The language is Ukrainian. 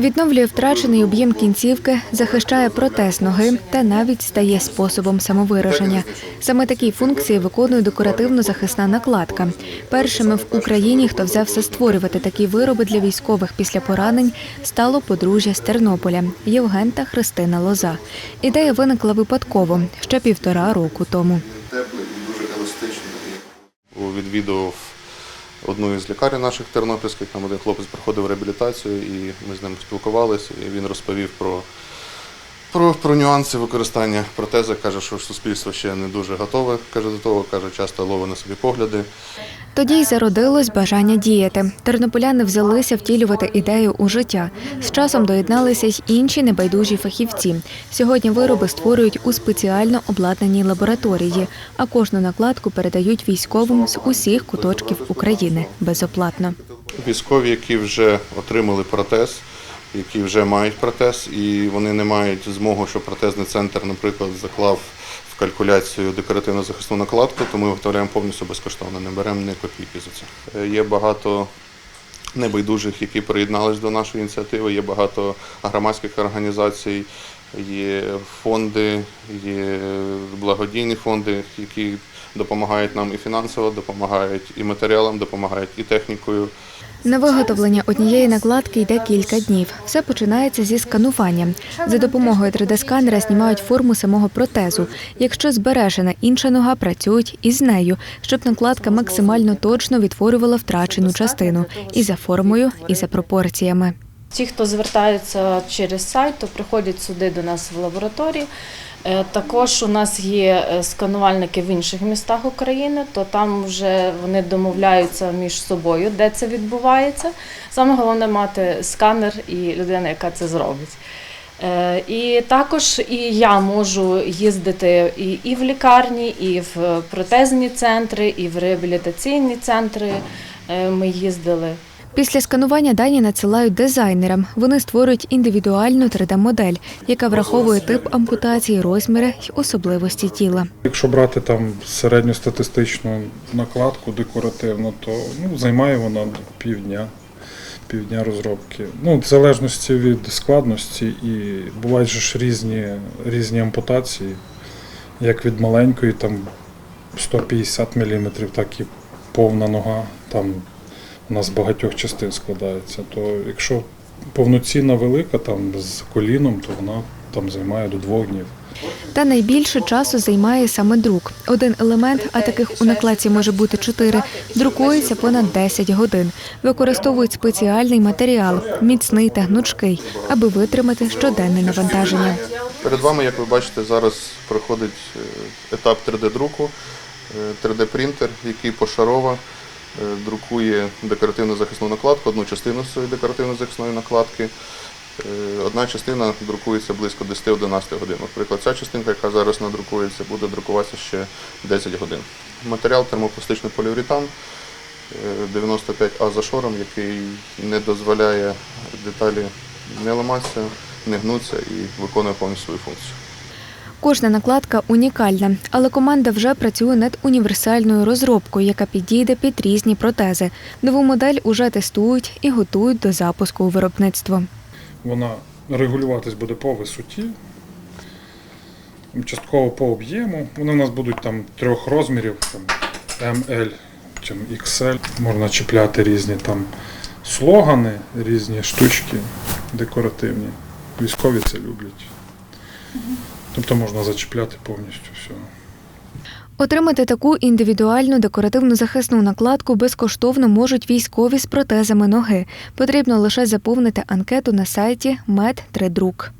Відновлює втрачений об'єм кінцівки, захищає протез ноги та навіть стає способом самовираження. Саме такі функції виконує декоративно-захисна накладка. Першими в Україні, хто взявся створювати такі вироби для військових після поранень, стало подружжя з Тернополя Євген та Христина Лоза. Ідея виникла випадково ще півтора року тому. теплий і дуже еластичний. Відвідував одну із лікарень наших тернопільських, там один хлопець проходив реабілітацію, і ми з ним спілкувалися, і він розповів про, про, про нюанси використання протези. Каже, що суспільство ще не дуже готове каже, до того, каже, часто ловить на собі погляди. Тоді й зародилось бажання діяти. Тернополяни взялися втілювати ідею у життя. З часом доєдналися й інші небайдужі фахівці. Сьогодні вироби створюють у спеціально обладнаній лабораторії, а кожну накладку передають військовим з усіх куточків України безоплатно. Військові, які вже отримали протез, які вже мають протез, і вони не мають змогу, щоб протезний центр, наприклад, заклав в калькуляцію декоративно-захисну накладку, то ми виготовляємо повністю безкоштовно, не беремо ні копійки за це. Е, Є багато небайдужих, які приєднались до нашої ініціативи, є багато громадських організацій, є фонди, є благодійні фонди, які допомагають нам і фінансово, допомагають і матеріалом, допомагають і технікою. На виготовлення однієї накладки йде кілька днів. Все починається зі сканування. За допомогою 3D-сканера знімають форму самого протезу. Якщо збережена інша нога, працюють із нею, щоб накладка максимально точно відтворювала втрачену частину і за формою, і за пропорціями. Ті, хто звертаються через сайт, то приходять сюди до нас в лабораторії. Е, Також у нас є е, сканувальники в інших містах України, то там вже вони домовляються між собою, де це відбувається. Саме головне мати сканер і людина, яка це зробить. Е, І також і я можу їздити і, в лікарні, і в протезні центри, і в реабілітаційні центри. Ми їздили. Після сканування дані надсилають дизайнерам. Вони створюють індивідуальну 3D-модель, яка враховує тип ампутації, розміри й особливості тіла. Якщо брати там середньостатистичну накладку декоративну, то ну, займає вона півдня, півдня розробки. Ну, в залежності від складності і бувають ж різні, різні ампутації, як від маленької, там 150 мм, так і повна нога. Там вона з багатьох частин складається. То якщо повноцінна велика, там з коліном, то вона там займає до двох днів. Та найбільше часу займає саме друк. Один елемент, а таких у накладці може бути чотири, друкується понад 10 годин. Використовують спеціальний матеріал, міцний та гнучкий, аби витримати щоденне навантаження. Перед вами, як ви бачите, зараз проходить е, етап 3D-друку, 3D-принтер, який пошарово е, друкує декоративно-захисну накладку, одну частину з цієї декоративно-захисної накладки. Е, Одна частина друкується близько 10-11 годин. Наприклад, ця частинка, яка зараз надрукується, буде друкуватися ще 10 годин. Матеріал термопластичний поліуретан е, 95А за шором, який не дозволяє деталі не ламатися, не гнутися і виконує повністю свою функцію. Кожна накладка унікальна, але команда вже працює над універсальною розробкою, яка підійде під різні протези. Нову модель уже тестують і готують до запуску у виробництво. Вона регулюватись буде по висоті, частково по об'єму. Вони в нас будуть там трьох розмірів, там ML чи XL. Можна чіпляти різні там слогани, різні штучки декоративні. Військові це люблять. Тобто можна зачіпляти повністю все. Отримати таку індивідуальну декоративну захисну накладку безкоштовно можуть військові з протезами ноги. Потрібно лише заповнити анкету на сайті Мед 3 друк